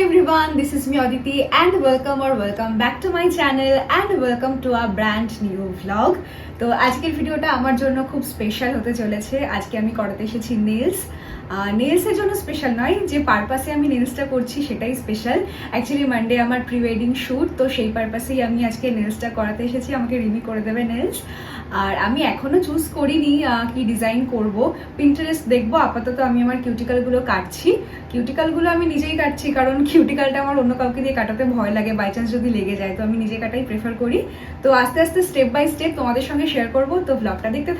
everyone, this is me Aditi and welcome or welcome back to my channel and welcome to a brand new vlog. তো আজকের ভিডিওটা আমার জন্য খুব special হতে চলেছে। আজকে আমি করাতে এসেছি নেলস নেলসের জন্য স্পেশাল নয় যে পারপাসে আমি নেলসটা করছি সেটাই স্পেশাল অ্যাকচুয়ালি মানডে আমার প্রি ওয়েডিং শ্যুট তো সেই পারপাসেই আমি আজকে নেলসটা করাতে এসেছি। আমাকে রিমি করে দেবে নেলস আর আমি এখনও চুজ করিনি কি ডিজাইন করব। পিন্টারেস্ট দেখব, আপাতত আমি আমার কিউটিকালগুলো কাটছি। কিউটিকালগুলো আমি নিজেই কাটছি, কারণ কিউটিকালটা আমার অন্য কাউকে দিয়ে কাটাতে ভয় লাগে বাই চান্স যদি লেগে যায়, তো আমি নিজে কাটাই প্রেফার করি। তো আস্তে আস্তে স্টেপ বাই স্টেপ তোমাদের সঙ্গে শেয়ার করব। তো ব্লগটা দেখতে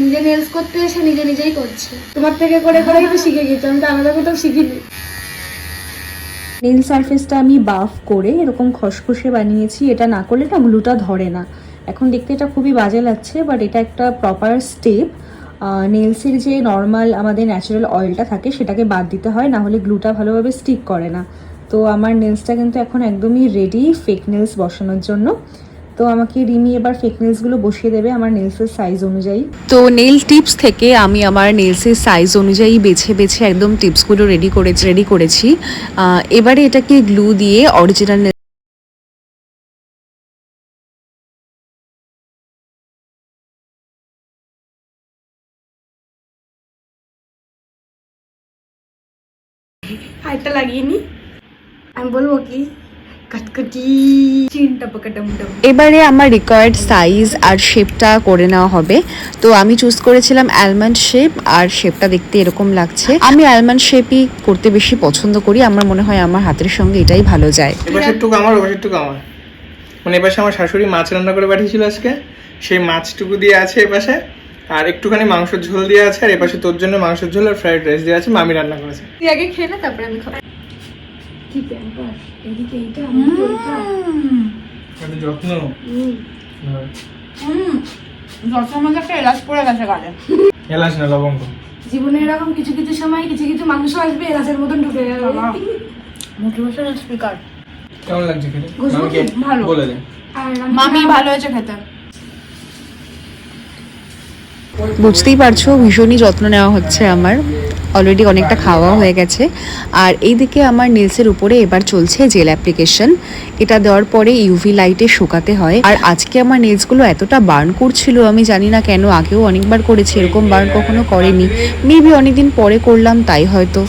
নিজে নেলস করতে এসে নিজে নিজেই করছে। তোমার থেকে করে করেই তো শিখে গেছি, আমি তো আলাদা কোথাও শিখিনি। নীল সারফেসটা আমি বাফ করে এরকম খসখসে বানিয়েছি, এটা না করলে না গ্লুটা ধরে না। এখন দেখতে এটা খুবই বাজে লাগছে বাট এটা একটা প্রপার স্টেপ নেলসের যে নর্মাল আমাদের ন্যাচারাল অয়েলটা থাকে, সেটাকে বাদ দিতে হয়, না হলে গ্লুটা ভালোভাবে স্টিক করে না। তো আমার নেলসটা কিন্তু এখন একদমই রেডি ফেক নেলস বসানোর জন্য। তো আমাকে রিমি এবার ফেক নেলসগুলো বসিয়ে দেবে আমার নেলসের সাইজ অনুযায়ী। তো নেল টিপস থেকে আমি আমার নেলসের সাইজ অনুযায়ী বেছে বেছে একদম টিপসগুলো রেডি করেছি রেডি করেছি। এবারে এটাকে গ্লু দিয়ে অরিজিনাল হাইটটা লাগিয়ে নি। আমি বলব কি এবারে আমার রিকোয়ার্ড সাইজ আর শেপটা করে নেওয়া হবে। তো আমি চুজ করেছিলাম অ্যালমন্ড শেপ আর শেপটা দেখতে এরকম লাগছে। আমি অ্যালমন্ড শেপই করতে বেশি পছন্দ করি। আমার মনে হয় আমার হাতের সঙ্গে এটাই ভালো যায়। আমার আমার। মানে এপাশে আমার শাশুড়ি মাছ রান্না করে পাঠিয়েছিল আজকে। সেই মাছটুকু দিয়ে আছে এপাশে আর একটুখানি মাংসের ঝোল দিয়ে আছে। আর এপাশে তোর জন্য মাংসের ঝোল আর ফ্রাইড রাইস দিয়ে আছে। মামি রান্না করেছে। তুই আগে খেয়ে না তারপরে আমি খাব। কি প্যাম্পাস এদিকে এইটা ওইটা কত যত্ন যত আমাকে একটা এলাচ পড়ে গেছে গালে। এলাচ না লবঙ্গ। জীবনে এরকম কিছু কিছু সময় কিছু কিছু মাংস আসবে এলাচের মতন ঢুকে যাবে। মোটিভেশন স্পিকার কেমন লাগছে খেতে? ঘুষবো মামিকে কি? ভালো। বলে দে। মামি ভালো হয়েছে খেতে। বুঝতেই পারছ ভীষণই যত্ন নেওয়া হচ্ছে আমার। অলরেডি অনেকটা খাওয়া হয়ে গেছে। আর এইদিকে আমার নেলসের উপরে এবার চলছে জেল অ্যাপ্লিকেশন এটা দেওয়ার পরে ইউভি লাইটে শুকাতে হয়। আর আজকে আমার নেলসগুলো এতটা বার্ন করছিল, আমি জানি না কেন, আগেও অনেকবার করেছি, এরকম বার্ন কখনো করেনি। মেবি অনেকদিন পরে করলাম, তাই হয়তো।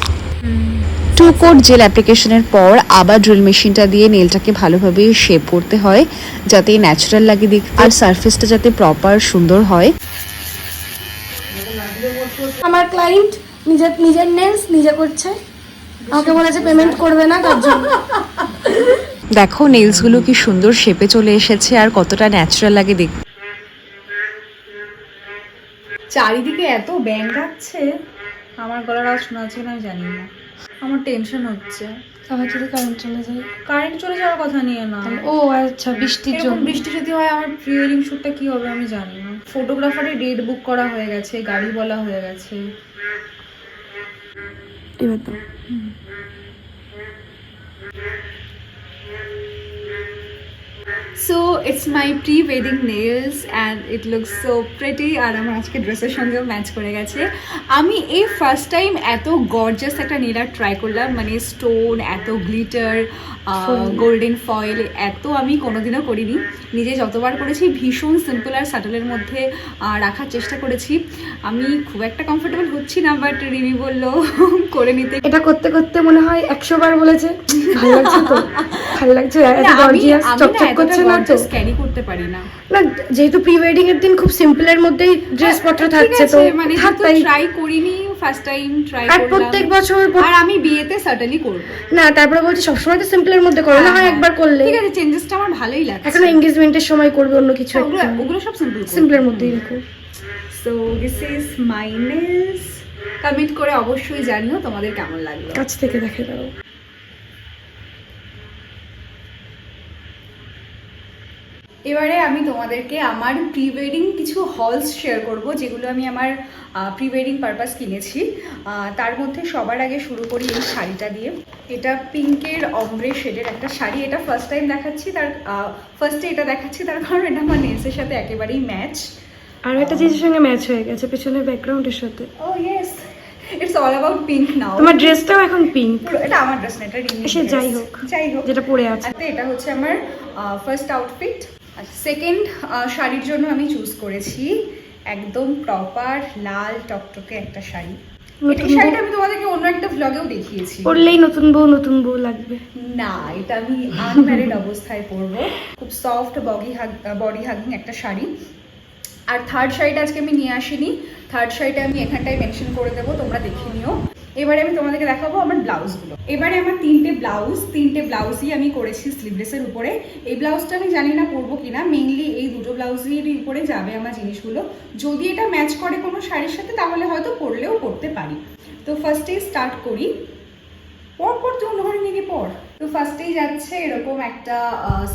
টু কোট জেল অ্যাপ্লিকেশনের পর আবার ড্রিল মেশিনটা দিয়ে নেলটাকে ভালোভাবে শেপ করতে হয়, যাতে ন্যাচারাল লাগে দেখতে। আর সারফেসটা যাতে প্রপার সুন্দর হয়। আমার ক্লায়েন্ট নিজের নিজের নেলস নিজে করছে। আমাকে বলেছে পেমেন্ট করবে না তার জন্য। দেখো নেলসগুলো কি সুন্দর শেপে চলে এসেছে আর কতটা ন্যাচারাল লাগে দেখতে চারিদিকে এত ব্যাং ডাকছে আমার গলার আওয়াজ শোনা যাচ্ছে আমি জানি না। আমার টেনশন হচ্ছে। আবার যদি কারেন্ট চলে যায়? কারেন্ট চলে যাওয়ার কথা নিয়ে না। ও আচ্ছা বৃষ্টির জন্য। বৃষ্টি যদি হয় আমার প্রি ওয়েডিং শ্যুটটা কি হবে আমি জানি না। ফটোগ্রাফারের ডেট বুক করা হয়ে গেছে গাড়ি বলা হয়ে গেছে। এবার তো so it's my pre wedding nails and it looks so pretty আর আমার আজকে ড্রেসের সঙ্গেও ম্যাচ করে গেছে। আমি এই ফার্স্ট টাইম এত গর্জাস একটা নেল আর্ট ট্রাই করলাম মানে স্টোন এত গ্লিটার গোল্ডেন ফয়েল এত আমি কোনোদিনও করিনি। নিজে যতবার করেছি ভীষণ সিম্পল আর সাটলের মধ্যে রাখার চেষ্টা করেছি। আমি খুব একটা কমফোর্টেবল হচ্ছি না বাট রিমি বলল করে নিতে। এটা করতে করতে মনে হয় একশো বার বলেছে ভালো লাগছে তো? ভালো লাগছে এত গর্জিয়াস চকচক করছে না তো? ক্যারি করতে পারি না। না যেহেতু প্রি ওয়েডিং এর দিন খুব সিম্পলের মধ্যেই ড্রেসপত্র ঠিক থাকছে তো মানে ট্রাই করিনি ফার্স্ট টাইম ট্রাই আর প্রত্যেক বছর আর আমি বিয়েতে সার্টেনলি করব। না তারপরে বলছি সবসময় তো সিম্পলের মধ্যে করো না হয় একবার করলে। ঠিক আছে চেঞ্জেসটা আমার ভালোই লাগছে। এখন এঙ্গেজমেন্টের সময় করবে অন্য কিছু ওগুলো ওগুলো সব সিম্পল সিম্পলের মধ্যেই রেখো so this is my nails comment করে অবশ্যই জানিও তোমাদের কেমন লাগল। কাছ থেকে দেখে দাও এবারে আমি তোমাদেরকে আমার প্রি ওয়েডিং কিছু হলস শেয়ার করব যেগুলো আমি আমার প্রি ওয়েডিং পারপাস কিনেছি। তার মধ্যে সবার আগে শুরু করি এই শাড়িটা দিয়ে। এটা পিঙ্কের অমব্রে শেডের একটা শাড়ি এটা ফার্স্ট টাইম দেখাচ্ছি তার ফার্স্টে এটা দেখাচ্ছি তার কারণ এটা আমার নেলসের সাথে একেবারেই ম্যাচ আর একটা জিনিসের সঙ্গে ম্যাচ হয়ে গেছে পেছনের ব্যাকগ্রাউন্ডের সাথে। ও yes it's all about pink now তোমার ড্রেসটাও এখন পিঙ্ক এটা আমার ড্রেস না এটা রিমিক্স যাই হোক। যাই হোক। যেটা পরে আছে। এটা হচ্ছে আমার ফার্স্ট আউটফিট সেকেন্ড শাড়ির জন্য আমি চুজ করেছি একদম প্রপার লাল টকটকে একটা শাড়ি। এই শাড়িটা আমি তোমাদেরকে অন্য একটা ভ্লগেও দেখিয়েছি। পরলেই নতুন বউ নতুন বউ লাগবে। না এটা আমি আনম্যারিড অবস্থায় পরবো। খুব soft body hug body hugging একটা শাড়ি। আর থার্ড শাড়িটা আজকে আমি নিয়ে আসিনি। থার্ড শাড়িটা আমি এখানটায় মেনশন করে দেবো তোমরা দেখে নিও। এবারে আমি তোমাদেরকে দেখাবো আমার ব্লাউজগুলো। এবারে আমার তিনটে ব্লাউজ, তিনটে ব্লাউজই আমি করেছি স্লিভলেসের উপরে। এই ব্লাউজটা আমি জানি না পরবো কিনা মেনলি এই দুটো ব্লাউজের উপরে যাবে আমার জিনিসগুলো। যদি এটা ম্যাচ করে কোনো শাড়ির সাথে, তাহলে হয়তো পরলেও পরতে পারি। তো ফার্স্টেই স্টার্ট করি। পর পর তুই অন্য ঘরে পর। তো ফার্স্টেই যাচ্ছে এরকম একটা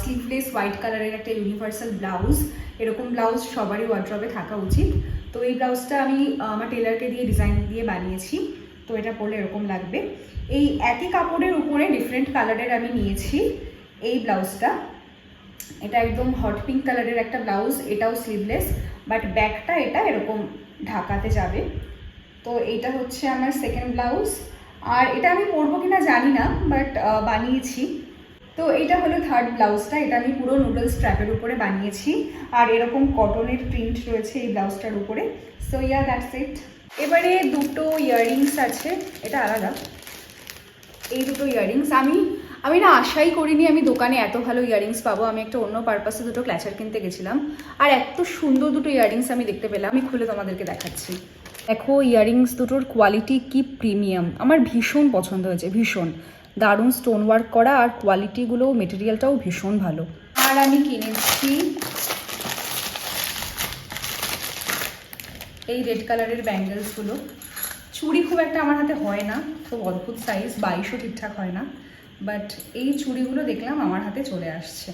স্লিভলেস হোয়াইট কালারের একটা ইউনিভার্সাল ব্লাউজ। এরকম ব্লাউজ সবারই ওয়ার্ড্রবে থাকা উচিত। তো এই ব্লাউজটা আমি আমার টেলারকে দিয়ে ডিজাইন দিয়ে বানিয়েছি। তো এটা পরলে এরকম লাগবে। এই একই কাপড়ের উপরে ডিফারেন্ট কালারের আমি নিয়েছি এই ব্লাউজটা। এটা একদম হট পিঙ্ক কালারের একটা ব্লাউজ, এটাও স্লিভলেস বাট ব্যাকটা এটা এরকম ঢাকাতে যাবে। তো এইটা হচ্ছে আমার সেকেন্ড ব্লাউজ। আর এটা আমি পরবো কিনা জানি না বাট বানিয়েছি। তো এটা হলো থার্ড ব্লাউজটা, এটা আমি পুরো নুডলস স্ট্র্যাপের উপরে বানিয়েছি। আর এরকম কটনের প্রিন্ট রয়েছে এই ব্লাউজটার উপরে। সো ইয়া দ্যাটস ইট এবারে দুটো ইয়াররিংস আছে, এটা আলাদা। এই দুটো ইয়াররিংস আমি আমি না আশাই করিনি আমি দোকানে এত ভালো ইয়াররিংস পাবো, আমি একটা অন্য পারপাসে দুটো ক্ল্যাচার কিনতে গেছিলাম, আর এত সুন্দর দুটো ইয়াররিংস আমি দেখতে পেলাম, আমি খুলে তোমাদেরকে দেখাচ্ছি। দেখো ইয়াররিংস দুটোর কোয়ালিটি কি প্রিমিয়াম আমার ভীষণ পছন্দ হয়েছে, ভীষণ। দারুণ স্টোন ওয়ার্ক করা আর কোয়ালিটিগুলো মেটেরিয়ালটাও ভীষণ ভালো। আর আমি কিনেছি এই রেড কালারের ব্যাঙ্গেলসগুলো চুড়ি খুব একটা আমার হাতে হয় না, খুব অদ্ভুত সাইজ বাইশও ঠিকঠাক হয় না। বাট এই চুড়িগুলো দেখলাম আমার হাতে চলে আসছে।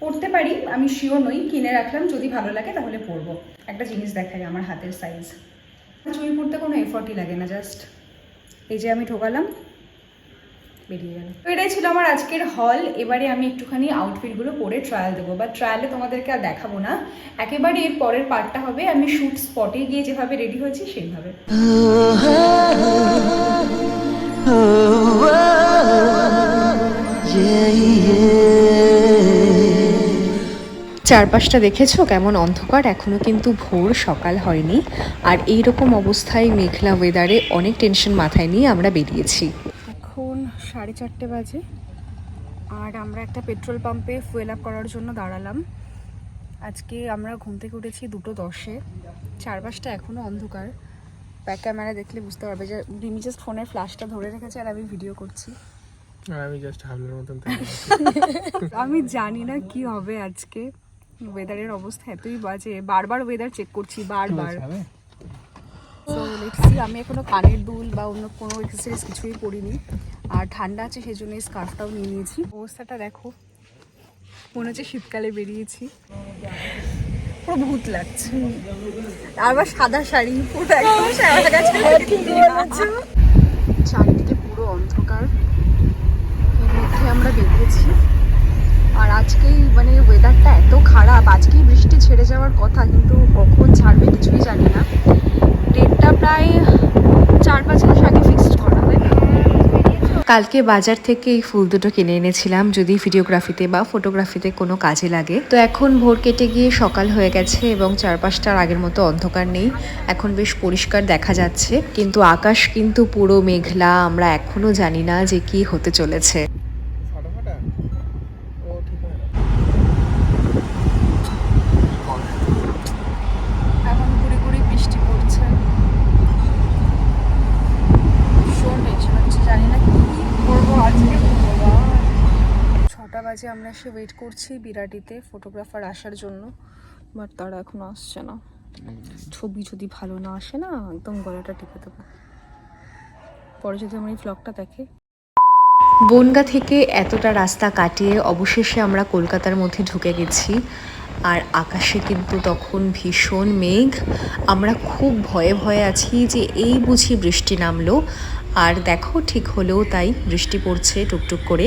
পরতে পারি, আমি শিওর নই, কিনে রাখলাম, যদি ভালো লাগে তাহলে পরবো। একটা জিনিস দেখাই আমার হাতের সাইজ চুড়ি পরতে কোনো এফর্টই লাগে না জাস্ট এই যে আমি ঢোকালাম বেরিয়ে গেল। তো এটাই ছিল আমার আজকের হল এবারে আমি একটুখানি আউটফিটগুলো পরে ট্রায়াল দেবো বা ট্রায়ালে তোমাদেরকে আর দেখাবো না। একেবারে এর পরের পার্টটা হবে, আমি শ্যুট স্পটে গিয়ে যেভাবে রেডি হয়েছি সেইভাবে। চারপাশটা দেখেছ কেমন অন্ধকার? এখনও কিন্তু ভোর, সকাল হয়নি। আর এই রকম অবস্থায় মেঘলা ওয়েদারে অনেক টেনশন মাথায় নিয়ে আমরা বেরিয়েছি। চারটে বাজে। আর আমরা একটা পেট্রোল পাম্পে ফুয়েল আপ করার জন্য দাঁড়ালাম। আজকে আমরা ঘুম থেকে উঠেছি দুটো দশে। চারপাশটা এখনও অন্ধকার। ব্যাক ক্যামেরা দেখলে বুঝতে পারবে যে রিমি জাস্ট ফোনের ফ্ল্যাশটা ধরে রেখেছে আর আমি ভিডিও করছি। আর আমি জাস্ট হাবলের মতন আমি জানি না কি হবে আজকে। ওয়েদারের অবস্থা এতই বাজে। বারবার ওয়েদার চেক করছি বারবার। লেটস আমি এখনও কানের দুল বা অন্য কোনো এক্সারসাইজ কিছুই পরিনি আর ঠান্ডা আছে সেই জন্য এই স্কার্ফটাও নিয়ে নিয়েছি। অবস্থাটা দেখো, মনে হচ্ছে শীতকালে বেরিয়েছি। পুরো ভূত লাগছে। আবার সাদা শাড়ি চারিদিকে পুরো অন্ধকার। মধ্যে আমরা বেরিয়েছি। আর আজকেই মানে ওয়েদারটা এত খারাপ। আজকেই বৃষ্টি ছেড়ে যাওয়ার কথা, কিন্তু কখন ছাড়বে কিছুই জানি না। ডেটটা প্রায় চার পাঁচ মাস আগে ফিক্সড কালকে বাজার থেকে এই ফুল দুটো কিনে এনেছিলাম, যদি ভিডিওগ্রাফিতে বা ফটোগ্রাফিতে কোনো কাজে লাগে। তো এখন ভোর কেটে গিয়ে সকাল হয়ে গেছে এবং চারপাশটার আগের মতো অন্ধকার নেই। এখন বেশ পরিষ্কার দেখা যাচ্ছে, কিন্তু আকাশ কিন্তু পুরো মেঘলা, আমরা এখনও জানি না যে কি হতে চলেছে ফাটাফাটা ও ঠিক আছে এখন গুড়ি গুড়ি বৃষ্টি পড়ছে ভীষণ টেনশন হচ্ছে জানি না কি করব আজকে ছটা এসে ওয়েট করছি বিরাটিতে ফটোগ্রাফার আসার জন্য বাট তারা এখন আসছে না। ছবি যদি ভালো না আসে না, একদম গলাটা টিপে দেবো। পরে যদি আমার এই ব্লগটা দেখে। বনগা থেকে এতটা রাস্তা কাটিয়ে অবশেষে আমরা কলকাতার মধ্যে ঢুকে গেছি, আর আকাশে কিন্তু তখন ভীষণ মেঘ। আমরা খুব ভয়ে ভয়ে আছি যে এই বুঝি বৃষ্টি নামলো, আর দেখো ঠিক হলেও তাই বৃষ্টি পড়ছে টুকটুক করে।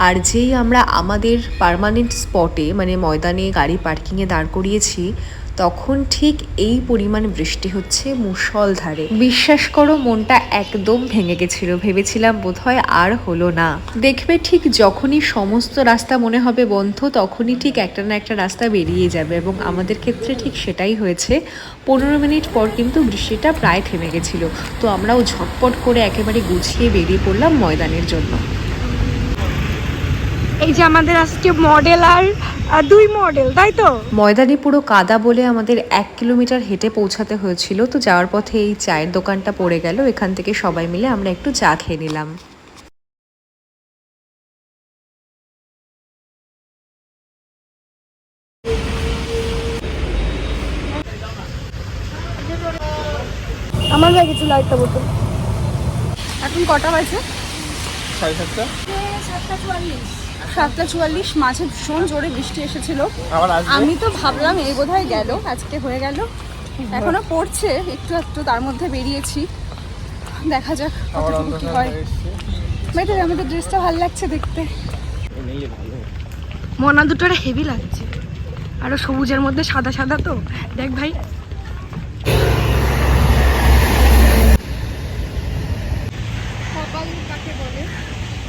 আর যেই আমরা আমাদের পার্মানেন্ট স্পটে মানে ময়দানে গাড়ি পার্কিংয়ে দাঁড় করিয়েছি, তখন ঠিক এই পরিমাণ বৃষ্টি হচ্ছে মুষলধারে বিশ্বাস করো, মনটা একদম ভেঙে গেছিল। ভেবেছিলাম বোধহয় আর হলো না। দেখবে ঠিক যখনই সমস্ত রাস্তা মনে হবে বন্ধ, তখনই ঠিক একটা না একটা রাস্তা বেরিয়ে যাবে। এবং আমাদের ক্ষেত্রে ঠিক সেটাই হয়েছে। পনেরো মিনিট পর কিন্তু বৃষ্টিটা প্রায় থেমে গেছিল। তো আমরাও ঝটপট করে একেবারে গুছিয়ে বেরিয়ে পড়লাম ময়দানের জন্য। এই যে আমাদের আজকে মডেল আর আর দুই মডেল তাই তো? ময়দানে পুরো কাদা বলে আমাদের এক কিলোমিটার হেঁটে পৌঁছাতে হয়েছিল তো যাওয়ার পথে এই চায়ের দোকানটা পড়ে গেল এখান থেকে সবাই মিলে আমরা একটু চা খেয়ে নিলাম। আমার হয়ে গেছিল একটা বোতল এখন কটা বাজে? সাড়ে সাতটা। সাতটা চুয়াল্লিশ। মাঝে ভীষণ জোরে বৃষ্টি এসেছিল। আমি তো ভাবলাম এই বোধহয় গেল আজকে হয়ে গেল। এখনও পড়ছে একটু একটু তার মধ্যে বেরিয়েছি। দেখা যাক কতটুকু কি হয়। হয়ে। বেটার আমাদের ড্রেসটা ভালো লাগছে দেখতে। মনা দুটোটা হেভি লাগছে। আরও সবুজের মধ্যে সাদা সাদা তো। দেখ ভাই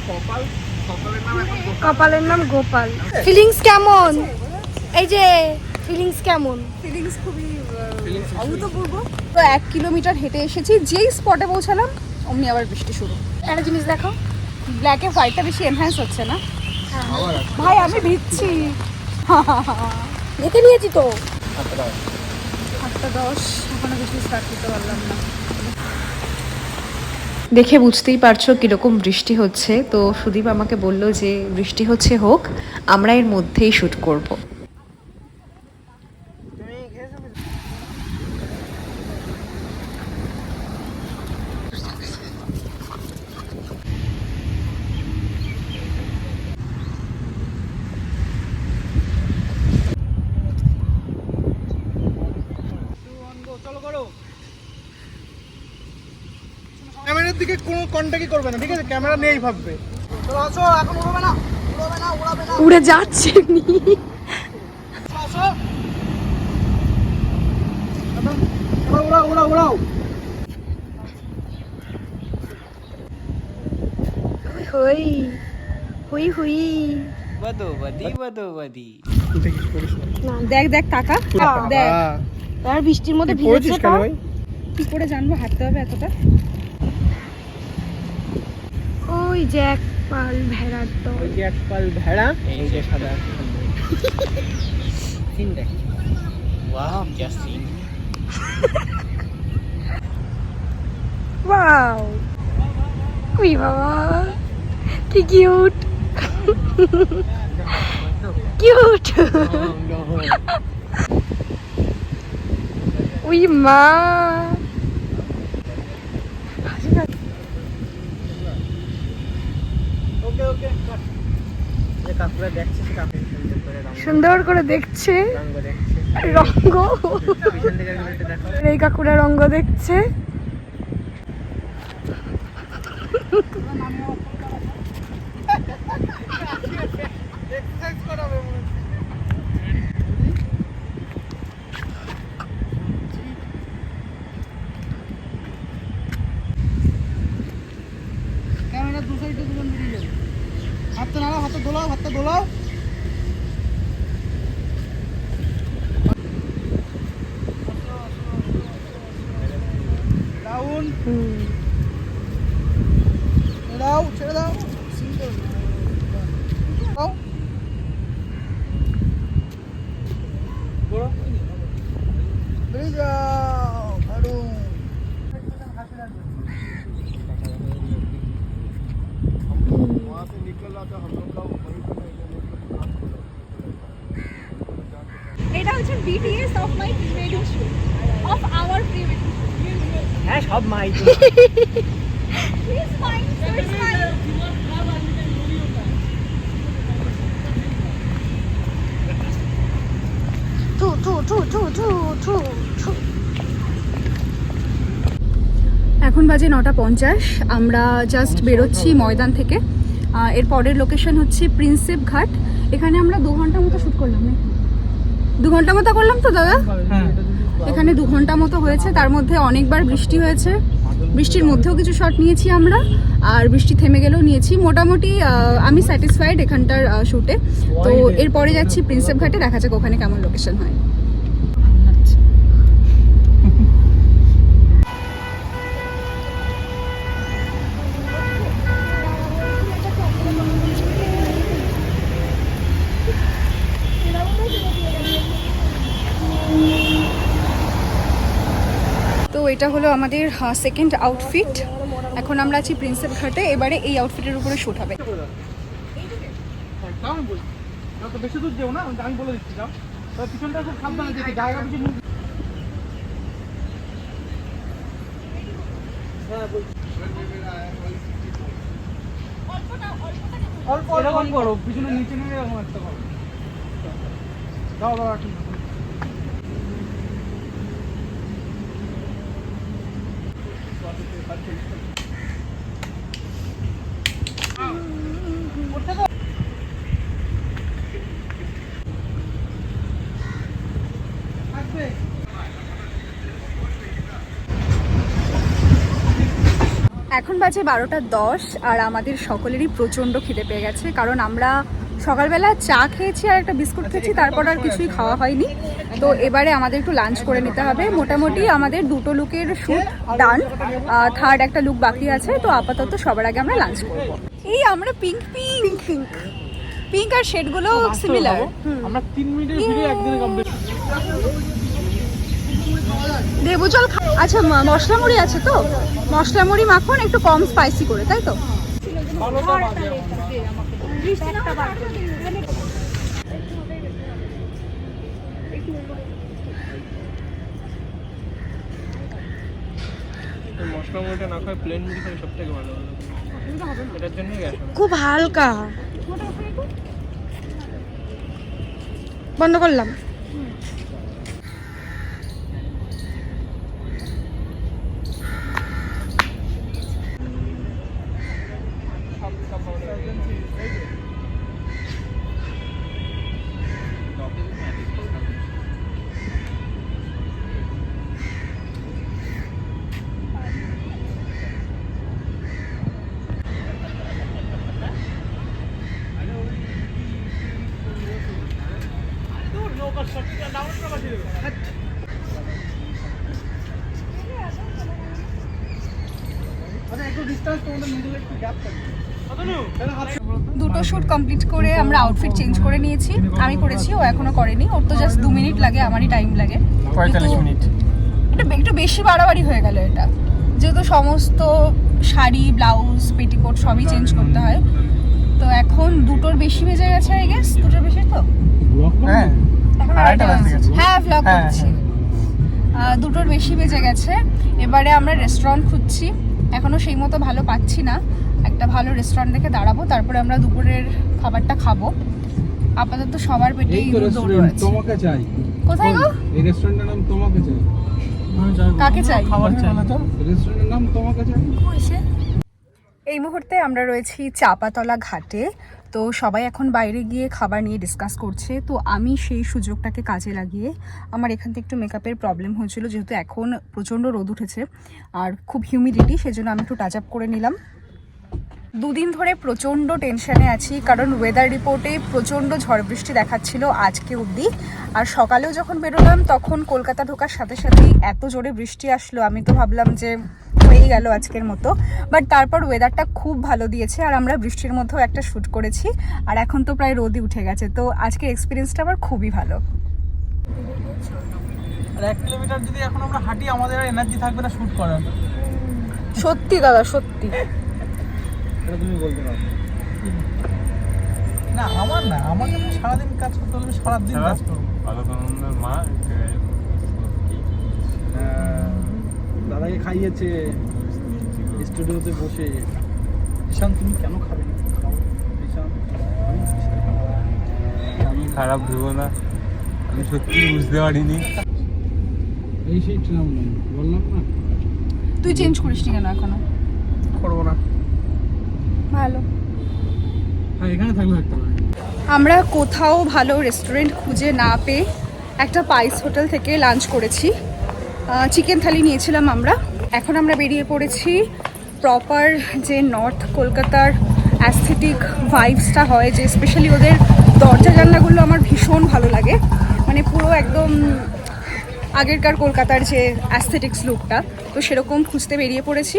কপাল কপালের নাম এখন কপালের নাম গোপাল। ফিলিংস কেমন? এই যে ফিলিংস কেমন? ফিলিংস খুবই অভূতপূর্ব। তো এক কিলোমিটার হেঁটে এসেছি যেই স্পটে পৌঁছালাম অমনি আবার বৃষ্টি শুরু। একটা জিনিস দেখো ব্ল্যাকে হোয়াইটটা বেশি এনহ্যান্স হচ্ছে না। ভাই আমি ভিজছি। দেখে নিয়েছি তো। আটটা দশ। এখনও কিছু স্টার্ট করতে পারলাম না। দেখে বুঝতেই পারছ কীরকম বৃষ্টি হচ্ছে তো সুদীপ আমাকে বলল যে বৃষ্টি হচ্ছে হোক, আমরা এর মধ্যেই শ্যুট করব। কোনো কন্ট্যাক্টই করবে না? ঠিক আছে ক্যামেরা নেই ভাববে। চলো আসো এখন উড়বে না উড়বে না উড়াবে না। উড়ে যাচ্ছে এমনি আসো। উড়াও উড়াও উড়াও। হই হুই। হুই বদোবদি দেখিস করিস না। দেখ দেখ টাকা দেখ আর বৃষ্টির মধ্যে ভিজেছে তো? কি করে জানব হাঁটতে হবে এতটা? ওই যে পাল ভেড়ার তো জ্যাকপাল ভেড়া এই যে সাদা সিন দেখ। Wow just scene wow we বাবা কি কিউট কিউট ওই মা সুন্দর করে রঙ সুন্দর করে দেখছে। রঙ রঙ্গ এই কাকুরা রঙ্গ দেখছে। ক্যামেরা দু সাইডে হাতটা নাড়াও হাতটা দোলাও হাতটা দোলাও। अब my He's এখন বাজে নটা পঞ্চাশ। আমরা জাস্ট বেরোচ্ছি ময়দান থেকে। এর পরের লোকেশন হচ্ছে প্রিন্সেপ ঘাট। এখানে আমরা দু ঘণ্টা মতো শ্যুট করলাম দু ঘণ্টা মতো করলাম তো দাদা? এখানে দু ঘণ্টা মতো হয়েছে তার মধ্যে অনেকবার বৃষ্টি হয়েছে। বৃষ্টির মধ্যেও কিছু শট নিয়েছি আমরা আর বৃষ্টি থেমে গেলেও নিয়েছি। মোটামুটি আমি স্যাটিসফাইড এখানটার শ্যুটে তো এরপরে যাচ্ছি প্রিন্সেপ ঘাটে দেখা যাক ওখানে কেমন লোকেশন হয়। এটা হলো আমাদের সেকেন্ড আউটফিট এখন আমরা আছি প্রিন্সেপ ঘাটে, এবারে এই আউটফিটের উপরে শ্যুট হবে। বেশি দূর যেও না আমি দিচ্ছি যাও অল্প। এরকম করো, পিছনে নিচে নিয়ে এরকম একটা করো। দাও দাও। এখন বাজে বারোটা দশ আর আমাদের সকলেরই প্রচণ্ড খিদে পেয়ে গেছে কারণ আমরা সকালবেলা চা খেয়েছি আর একটা বিস্কুট খেয়েছি তারপর আর কিছুই খাওয়া হয়নি। তো এবারে আমাদের একটু লাঞ্চ করে নিতে হবে। মোটামুটি আমাদের দুটো লুকের শ্যুট ডান থার্ড একটা লুক বাকি আছে তো আপাতত সবার আগে আমরা লাঞ্চ করব। এই আমরা পিঙ্ক পিঙ্ক পিঙ্ক পিঙ্ক আর শেডগুলো সিমিলার আমরা তিন মিনিটের ভিডিও একদিনে কমপ্লিট লেবু জল আচ্ছা ম- মশলা মুড়ি আছে তো? মশলা মুড়ি মাখন একটু কম স্পাইসি করে তাই তো? মশলা মুড়িটা না খায় প্লেন মুড়ি খাই সব থেকে ভালো এটার জন্যই খুব হালকা। বন্ধ করলাম। দুটো শ্যুট কমপ্লিট করে আমরা আউটফিট চেঞ্জ করে নিয়েছি। আমি করেছি ও এখনও করেনি। ওর তো জাস্ট দু মিনিট লাগে আমারই টাইম লাগে। মিনিট এটা একটু বেশি বাড়াবাড়ি হয়ে গেল এটা। যেহেতু সমস্ত শাড়ি ব্লাউজ পেটিকোট সবই চেঞ্জ করতে হয়। তো এখন দুটোর বেশি বেজে গেছে আই গেস দুটোর বেশি তো? হ্যাঁ। গেছে। হ্যাঁ হ্যাঁ, করছি। দুটোর বেশি বেজে গেছে। এবারে আমরা রেস্টুরেন্ট খুঁজছি। এখনও সেই মতো ভালো পাচ্ছি না। একটা ভালো রেস্টুরেন্ট দেখে দাঁড়াবো তারপরে আমরা দুপুরের খাবারটা খাব। আপাতত সবার পেটে এই তো রেস্টুরেন্ট তোমাকে চাই। কোথায় গো? এই রেস্টুরেন্টের নাম তোমাকে চাই। কাকে চাই? খাবার চাই। তো রেস্টুরেন্টের নাম তোমাকে চাই। এই মুহূর্তে আমরা রয়েছি চাপাতলা ঘাটে। তো সবাই এখন বাইরে গিয়ে খাবার নিয়ে ডিসকাস করছে। তো আমি সেই সুযোগটাকে কাজে লাগিয়ে আমার এখান থেকে একটু মেকআপের প্রবলেম হয়েছিল যেহেতু এখন প্রচণ্ড রোদ উঠেছে। আর খুব হিউমিডিটি সেজন্য আমি একটু টাচ আপ করে নিলাম। দুদিন ধরে প্রচণ্ড টেনশনে আছি কারণ ওয়েদার রিপোর্টে প্রচণ্ড ঝড় বৃষ্টি দেখাচ্ছিল আজকে অবধি। আর সকালেও যখন বেরোলাম তখন কলকাতা ঢোকার সাথে সাথেই এত জোরে বৃষ্টি আসলো। আমি তো ভাবলাম যে হয়েই গেল আজকের মতো। বাট তারপর ওয়েদারটা খুব ভালো দিয়েছে আর আমরা বৃষ্টির মধ্যেও একটা শ্যুট করেছি। আর এখন তো প্রায় রোদই উঠে গেছে। তো আজকের এক্সপিরিয়েন্সটা আমার খুবই ভালো। আর এক কিলোমিটার যদি এখন আমরা হাঁটি আমাদের এনার্জি থাকবে না শুট করার। সত্যি দাদা সত্যি। এটা তুমি বলতে পারো। না আমার না আমাকে তো সারাদিন কাজ করতে হলে আমি সারাদিন কাজ করব। হ্যাঁ, দাদাকে খাইয়েছে স্টুডিওতে বসে। ঈশান তুমি কেন খাবে না? খাও। ঈশান আমি খারাপ ভেবো না। আমি সত্যি বুঝতে পারিনি। এই সেই ট্রাম বললাম না। তুই চেঞ্জ করিস নি কেন এখনও? করব না। ভালো। হ্যাঁ এখানে থাকলে থাকতে আমরা কোথাও ভালো রেস্টুরেন্ট খুঁজে না পেয়ে একটা পাইস হোটেল থেকে লাঞ্চ করেছি। চিকেন থালি নিয়েছিলাম আমরা। এখন আমরা বেরিয়ে পড়েছি। প্রপার যে নর্থ কলকাতার অ্যাস্থেটিক ভাইবসটা হয় যে স্পেশালি ওদের দরজা জানলাগুলো আমার ভীষণ ভালো লাগে। মানে পুরো একদম আগেরকার কলকাতার যে অ্যাস্থেটিক্স লুকটা তো সেরকম খুঁজতে বেরিয়ে পড়েছি।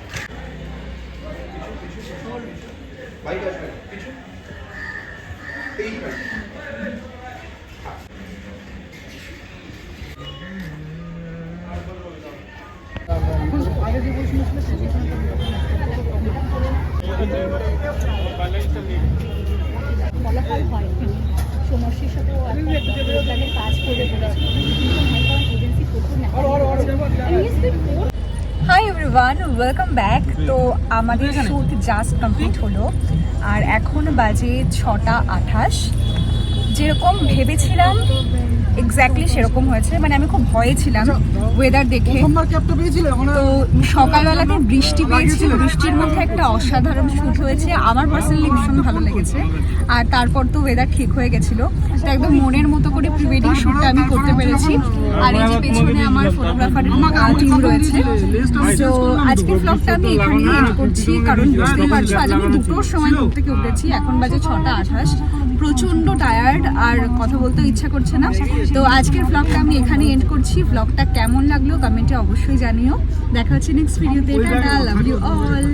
হাই এভরিওয়ান ওয়েলকাম ব্যাক তো আমাদের শ্যুট জাস্ট কমপ্লিট হলো আর এখন বাজে ছটা আঠাশ। যেরকম ভেবেছিলাম এক্স্যাক্টলি সেরকম হয়েছে। মানে আমি খুব ভয়ে ছিলাম ওয়েদার দেখে। ওখানে তো সকালবেলাতে বৃষ্টি পেয়েছি বৃষ্টির মধ্যে একটা অসাধারণ শ্যুট হয়েছে। আমার পার্সোনালি ভীষণ ভালো লেগেছে। আর তারপর তো ওয়েদার ঠিক হয়ে গেছিল। তো একদম মনের মতো করে প্রি ওয়েডিং শ্যুটটা আমি করতে পেরেছি। আর এই যে পেছনে আমার ফটোগ্রাফারের টিম রয়েছে। তো আজকের ব্লগটা আমি এন্ড করছি। কারণ বুঝতেই পারছ আজ আমি দুটোর সময় ঘুরতে থেকে উঠেছি। এখন বাজে ছটা আঠাশ। প্রচণ্ড টায়ার্ড আর কথা বলতে ইচ্ছা করছে না। তো আজকের ব্লগটা আমি এখানে এন্ড করছি। ব্লগটা কেমন লাগল কমেন্টে অবশ্যই জানিও। দেখা হচ্ছে নেক্সট ভিডিওতে টাটা লাভ ইউ অল